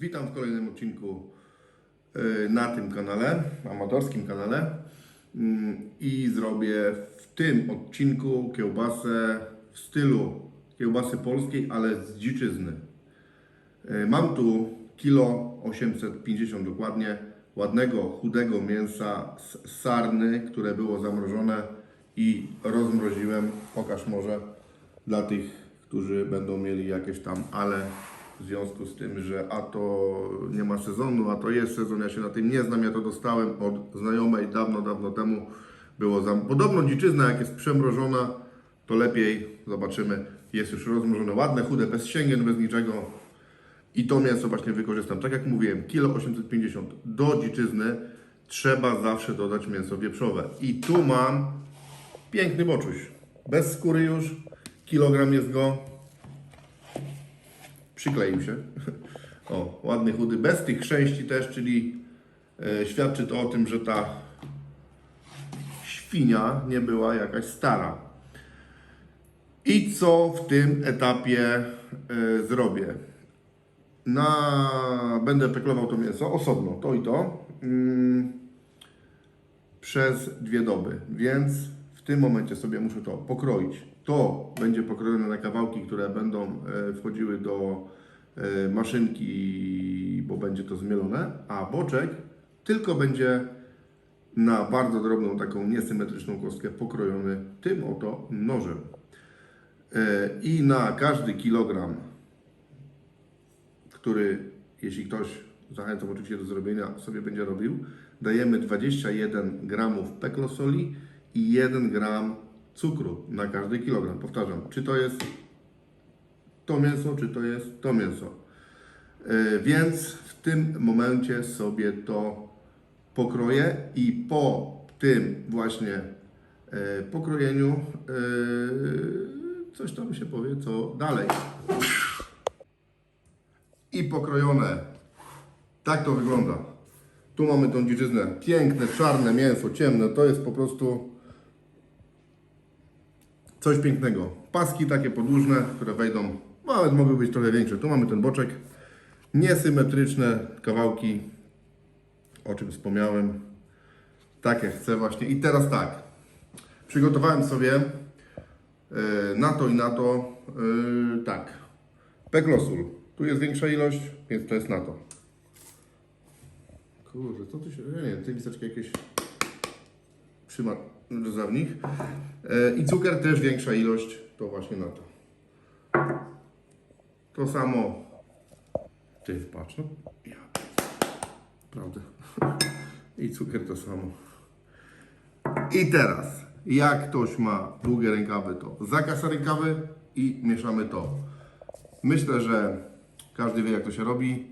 Witam w kolejnym odcinku y, na tym kanale, amatorskim kanale Mm, i zrobię w tym odcinku kiełbasę w stylu kiełbasy polskiej, ale z dziczyzny. Y, Mam tu kilo 850 dokładnie ładnego, chudego mięsa z sarny, które było zamrożone i rozmroziłem. Pokaż może dla tych, którzy będą mieli jakieś tam ale w związku z tym, że a to nie ma sezonu, a to jest sezon, ja się na tym nie znam, ja to dostałem od znajomej dawno, dawno temu. Było za... Podobno dziczyzna, jak jest przemrożona, to lepiej, zobaczymy, jest już rozmrożone, ładne, chude, bez sięgien, bez niczego. I to mięso właśnie wykorzystam. Tak jak mówiłem, kilo 850 do dziczyzny trzeba zawsze dodać mięso wieprzowe. I tu mam piękny boczuś. Bez skóry już, kilogram jest go. Przykleił się. O, ładny, chudy, bez tych chrzęści też, czyli e, świadczy to o tym, że ta świnia nie była jakaś stara. I co w tym etapie e, zrobię? Na, będę peklował to mięso osobno, to i to, mm, przez dwie doby, więc w tym momencie sobie muszę to pokroić. To będzie pokrojone na kawałki, które będą e, wchodziły do e, maszynki, bo będzie to zmielone, a boczek tylko będzie na bardzo drobną, taką niesymetryczną kostkę pokrojony tym oto nożem. E, I na każdy kilogram który, jeśli ktoś, zachęcam oczywiście do zrobienia, sobie będzie robił, dajemy 21 gramów peklosoli i 1 gram cukru na każdy kilogram. Powtarzam, czy to jest to mięso, czy to jest to mięso. Yy, Więc w tym momencie sobie to pokroję i po tym właśnie yy, pokrojeniu yy, coś tam się powie, co dalej i pokrojone. Tak to wygląda. Tu mamy tą dziczyznę. Piękne, czarne mięso, ciemne. To jest po prostu coś pięknego. Paski takie podłużne, które wejdą, nawet mogły być trochę większe. Tu mamy ten boczek. Niesymetryczne kawałki, o czym wspomniałem. Takie chcę właśnie. I teraz tak. Przygotowałem sobie e, na to i na to e, tak. Peklosul. Tu jest większa ilość, więc to jest na to. Kurde, co tu się... Nie, te listeczki jakieś przyma za w nich. I cukier też większa ilość, to właśnie na to. To samo. Ty, patrz, no. Prawda. I cukier to samo. I teraz, jak ktoś ma długie rękawy, to zakasa rękawy i mieszamy to. Myślę, że każdy wie, jak to się robi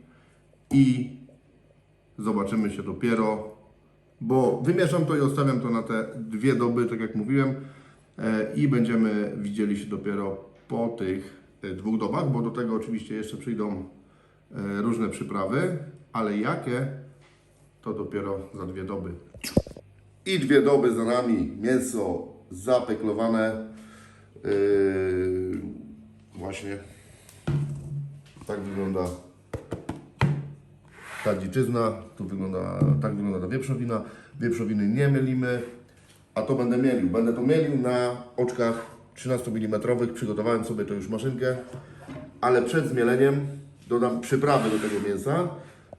i zobaczymy się dopiero, bo wymieszam to i odstawiam to na te dwie doby, tak jak mówiłem, e, i będziemy widzieli się dopiero po tych e, dwóch dobach, bo do tego oczywiście jeszcze przyjdą e, różne przyprawy, ale jakie, to dopiero za dwie doby. I dwie doby za nami, mięso zapeklowane, yy, właśnie tak wygląda ta dziczyzna, tu wygląda, tak wygląda ta wieprzowina. Wieprzowiny nie mylimy, a to będę mielił. Będę to mielił na oczkach 13 mm. Przygotowałem sobie to już maszynkę, ale przed zmieleniem dodam przyprawy do tego mięsa,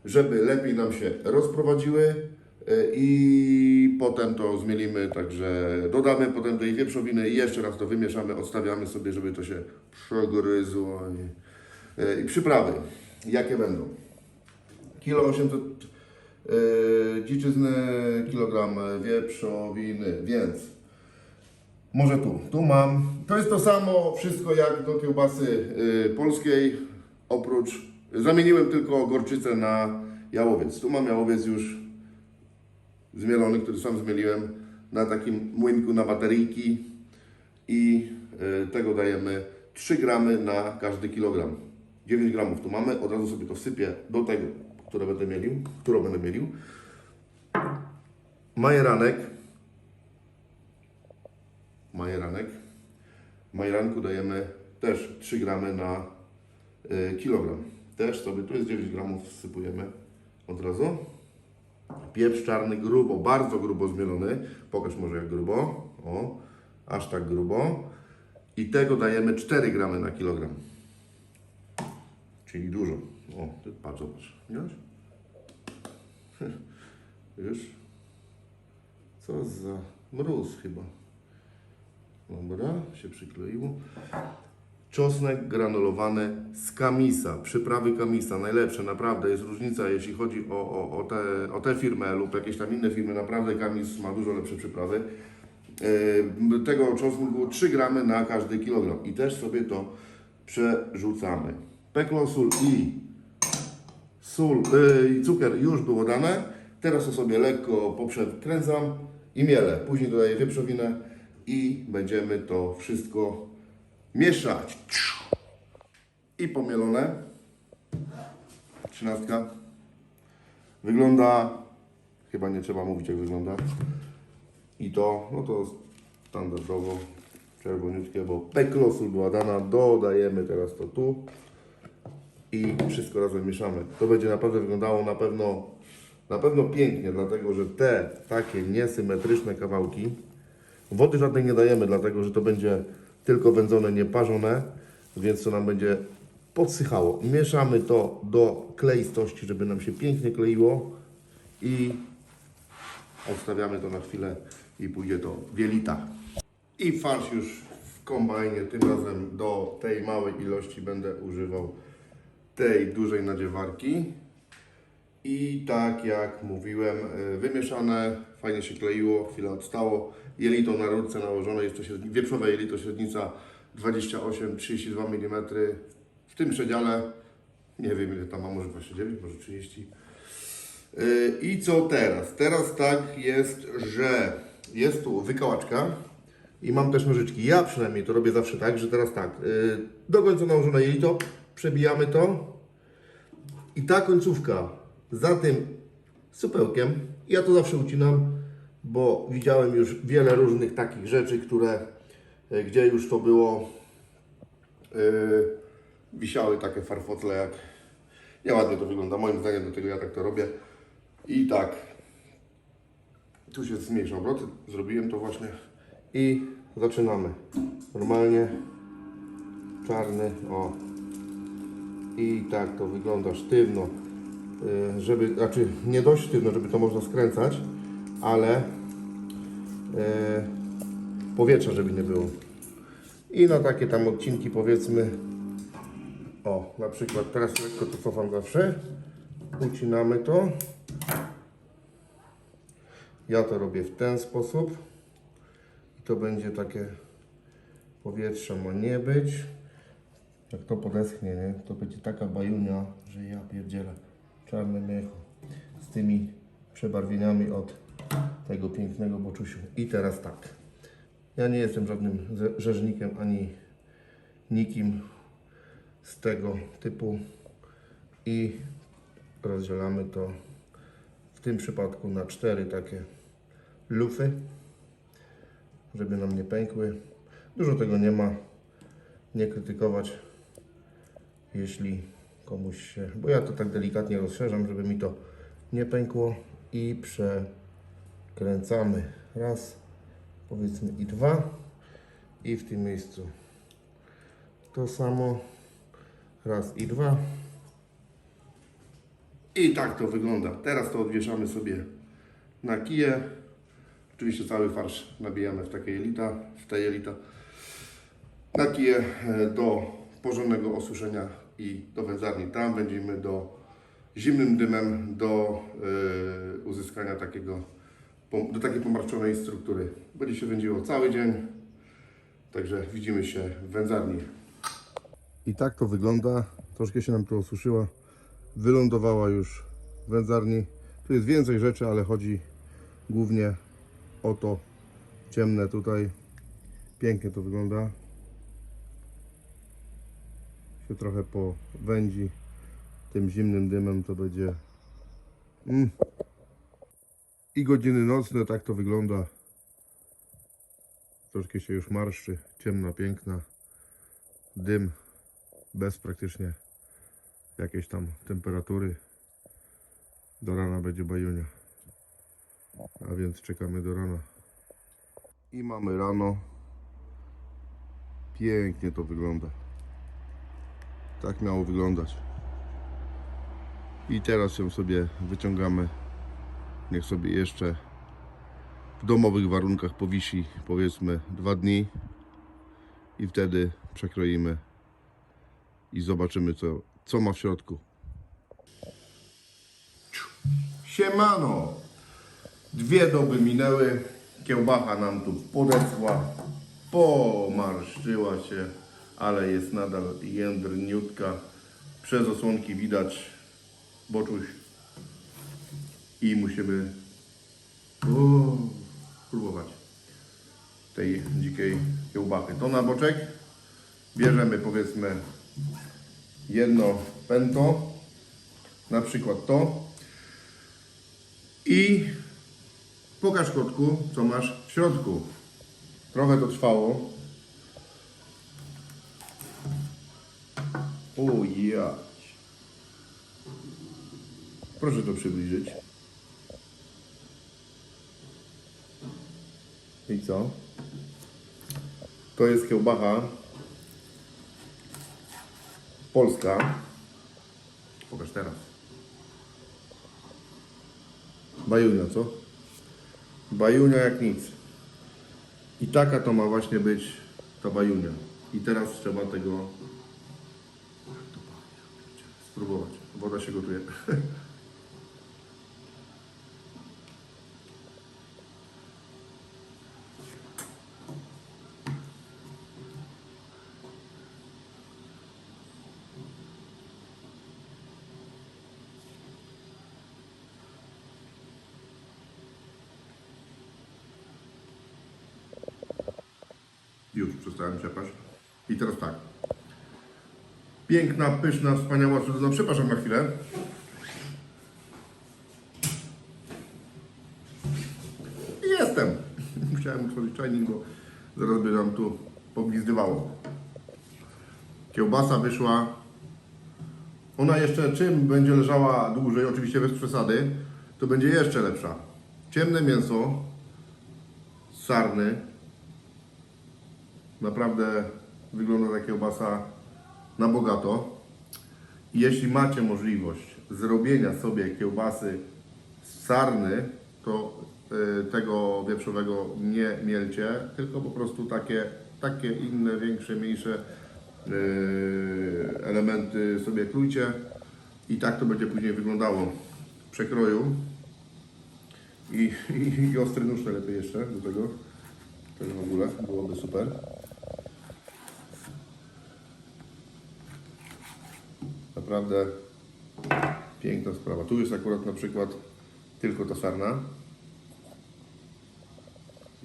żeby lepiej nam się rozprowadziły y, i potem to zmielimy, także dodamy potem tej wieprzowiny i jeszcze raz to wymieszamy, odstawiamy sobie, żeby to się przegryzło. E, I przyprawy, jakie będą? Kilo 800 yy, dziczyzny, kilogram wieprzowiny, więc może tu. Tu mam. To jest to samo wszystko jak do kiełbasy yy, polskiej, oprócz zamieniłem tylko gorczycę na jałowiec. Tu mam jałowiec już zmielony, który sam zmieliłem na takim młynku na bateryjki i y, tego dajemy 3 gramy na każdy kilogram. 9 gramów tu mamy, od razu sobie to wsypię do tego, które będę mielił, którą będę mielił. Majeranek. Majeranek. Majeranku dajemy też 3 gramy na y, kilogram. też sobie, tu jest 9 gramów, wsypujemy od razu. Pieprz czarny grubo, bardzo grubo zmielony. Pokaż może jak grubo. O, aż tak grubo. I tego dajemy 4 gramy na kilogram. Czyli dużo. O, ty patrz, zobacz. Widziałeś? Już? Co za mróz chyba. Dobra, się przykleiło. Czosnek granulowany z kamisa, przyprawy kamisa, najlepsze, naprawdę jest różnica, jeśli chodzi o, o, o, te, o te firmy lub jakieś tam inne firmy, naprawdę kamis ma dużo lepsze przyprawy. Yy, tego czosnku 3 gramy na każdy kilogram i też sobie to przerzucamy. Peklosul i sól i cukier już było dane, teraz to sobie lekko poprzekręcam i mielę, później dodaję wieprzowinę i będziemy to wszystko mieszać. I pomielone. Trzynastka. Wygląda, chyba nie trzeba mówić jak wygląda. I to, no to standardowo czerwoniutkie, bo peklosul była dana. Dodajemy teraz to tu i wszystko razem mieszamy. To będzie naprawdę wyglądało na pewno, na pewno pięknie, dlatego że te takie niesymetryczne kawałki Wody żadnej nie dajemy, dlatego że to będzie tylko wędzone, nie parzone, więc to nam będzie podsychało. Mieszamy to do kleistości, żeby nam się pięknie kleiło i odstawiamy to na chwilę i pójdzie to w. I farsz już w kombajnie, tym razem do tej małej ilości będę używał tej dużej nadziewarki. I tak jak mówiłem, y, wymieszane, fajnie się kleiło, chwilę odstało. Jelito na rurce nałożone, jest to wieprzowe jelito, średnica 28-32 mm. W tym przedziale, nie wiem ile tam ma, może 29, może 30. Yy, I co teraz? Teraz tak jest, że jest tu wykałaczka i mam też nożyczki. Ja przynajmniej to robię zawsze tak, że teraz tak, yy, do końca nałożone jelito, przebijamy to. I ta końcówka za tym supełkiem, ja to zawsze ucinam, bo widziałem już wiele różnych takich rzeczy, które, e, gdzie już to było, yy, wisiały takie farfotle, jak nieładnie to wygląda, moim zdaniem, do tego ja tak to robię. I tak, tu się zmniejsza obroty, zrobiłem to właśnie. I zaczynamy. Normalnie, czarny, o, i tak to wygląda sztywno, y, żeby, znaczy nie dość sztywno, żeby to można skręcać, ale y, powietrza, żeby nie było. I na takie tam odcinki powiedzmy, o, na przykład teraz lekko to cofam zawsze, ucinamy to. Ja to robię w ten sposób. To będzie takie powietrza ma nie być. Jak to podeschnie, nie? to będzie taka bajunia, że ja pierdzielę. Czarne miecho z tymi przebarwieniami od tego pięknego boczusiu. I teraz tak. Ja nie jestem żadnym ze- rzeźnikiem ani nikim z tego typu i rozdzielamy to w tym przypadku na cztery takie lufy, żeby nam nie pękły. Dużo tego nie ma. Nie krytykować, jeśli komuś się. Bo ja to tak delikatnie rozszerzam, żeby mi to nie pękło i przekręcamy. Raz, powiedzmy i dwa. I w tym miejscu to samo. Raz i dwa. I tak to wygląda. Teraz to odwieszamy sobie na kije. Oczywiście cały farsz nabijamy w takie jelita, w te jelita. Na kije e, do porządnego osuszenia i do wędzarni. Tam będziemy do zimnym dymem do e, uzyskania takiego, do takiej pomarczonej struktury. Będzie się wędziło cały dzień. Także widzimy się w wędzarni. I tak to wygląda. Troszkę się nam to osuszyła. Wylądowała już w wędzarni. Tu jest więcej rzeczy, ale chodzi głównie o to ciemne tutaj. Pięknie to wygląda. Się trochę powędzi tym zimnym dymem, to będzie. Mm. I godziny nocne, tak to wygląda. Troszkę się już marszczy, ciemna, piękna. Dym bez praktycznie jakieś tam temperatury. Do rana będzie bajunia. A więc czekamy do rana. I mamy rano. Pięknie to wygląda. Tak miało wyglądać. I teraz ją sobie wyciągamy. Niech sobie jeszcze w domowych warunkach powisi powiedzmy dwa dni i wtedy przekroimy i zobaczymy co, co ma w środku. Siemano! Dwie doby minęły, kiełbacha nam tu podesła, pomarszczyła się, ale jest nadal jędrniutka. Przez osłonki widać boczuś i musimy o, spróbować tej dzikiej kiełbachy. To na boczek bierzemy powiedzmy jedno pęto, na przykład to i pokaż kotku, co masz w środku. Trochę to trwało. O jać. Proszę to przybliżyć. I co? To jest kiełbacha polska. Pokaż teraz. Bajunia, co? Bajunia jak nic. I taka to ma właśnie być ta bajunia. I teraz trzeba tego spróbować. Woda się gotuje. Już przestałem ciepać. I teraz tak. Piękna, pyszna, wspaniała cudyna. Przepraszam na chwilę. Jestem. Musiałem otworzyć czajnik, bo zaraz by nam tu poglizdywało. Kiełbasa wyszła. Ona jeszcze czym będzie leżała dłużej, oczywiście bez przesady, to będzie jeszcze lepsza. Ciemne mięso, sarny, Naprawdę wygląda ta kiełbasa na bogato. Jeśli macie możliwość zrobienia sobie kiełbasy z sarny, to y, tego wieprzowego nie mielcie, tylko po prostu takie, takie inne, większe, mniejsze y, elementy sobie klujcie i tak to będzie później wyglądało w przekroju. I, i, i ostry nóż lepiej jeszcze do tego. To w ogóle byłoby super. Naprawdę piękna sprawa. Tu jest akurat na przykład tylko ta sarna.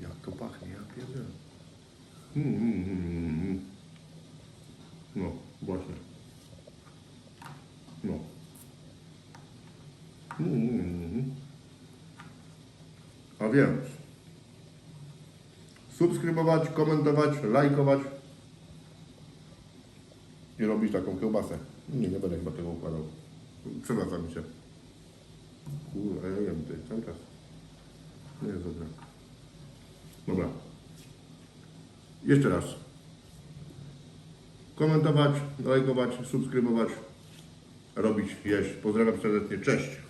Jak to pachnie, ja pierdzielę. Mm, mm, mm. No, właśnie. No. A więc subskrybować, komentować, lajkować robić taką kiełbasę. Nie, nie będę chyba tego układał. Przewraca mi się. Kurde, ja jem ty, cały czas. Nie jest dobre. Dobra. Jeszcze raz. Komentować, lajkować, subskrybować, robić, jeść. Pozdrawiam serdecznie, cześć.